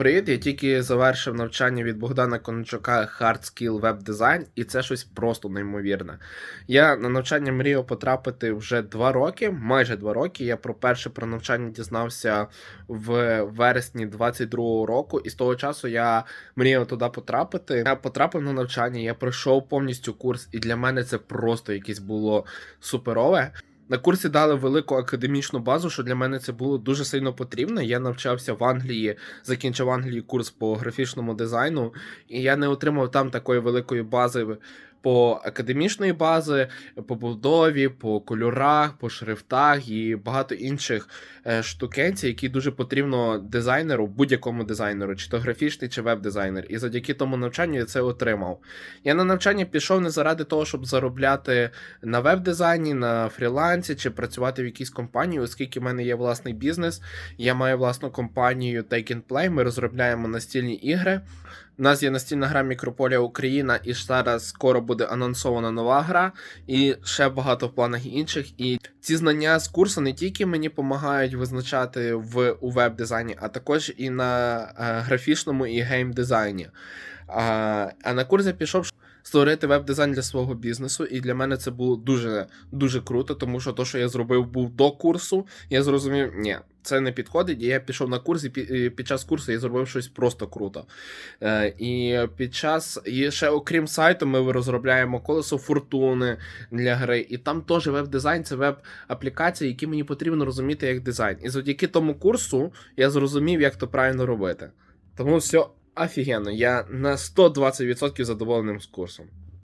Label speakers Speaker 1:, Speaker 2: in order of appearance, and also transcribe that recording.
Speaker 1: Привіт, я тільки завершив навчання від Богдана Кончука Hard Skill Web Design, і це щось просто неймовірне. Я на навчання мріяв потрапити вже два роки, майже два роки. Я про перше про навчання дізнався в вересні 22-го року, і з того часу я мріяв туди потрапити. Я потрапив на навчання, я пройшов повністю курс, і для мене це просто якесь було суперове. На курсі дали велику академічну базу, що для мене це було дуже сильно потрібно. Я навчався в Англії, закінчив Англії курс по графічному дизайну, і я не отримав там такої великої бази по академічної бази, по будові, по кольорах, по шрифтах і багато інших е, штукенцій, які дуже потрібно дизайнеру, будь-якому дизайнеру, чи то графічний, чи веб-дизайнер. І завдяки тому навчанню я це отримав. Я на навчання пішов не заради того, щоб заробляти на веб-дизайні, на фрілансі чи працювати в якійсь компанії, оскільки в мене є власний бізнес. Я маю власну компанію Take and Play, Ми розробляємо настільні ігри. У нас є настільна гра Мікрополія Україна, і зараз скоро буде анонсована нова гра, і ще багато в планах інших. І ці знання з курсу не тільки мені допомагають визначати в у веб-дизайні, а також і на е, графічному і гейм-дизайні. А, а на курс я пішов створити веб-дизайн для свого бізнесу, і для мене це було дуже дуже круто, тому що то, що я зробив, був до курсу, я зрозумів, ні, це не підходить. І я пішов на курс, і під час курсу я зробив щось просто круто. Е, і під час, і ще окрім сайту, ми розробляємо колесо фортуни для гри, і там теж веб-дизайн це веб-аплікації, які мені потрібно розуміти як дизайн. І завдяки тому курсу я зрозумів, як то правильно робити. Тому все офігенно, я на 120% задоволеним з курсом.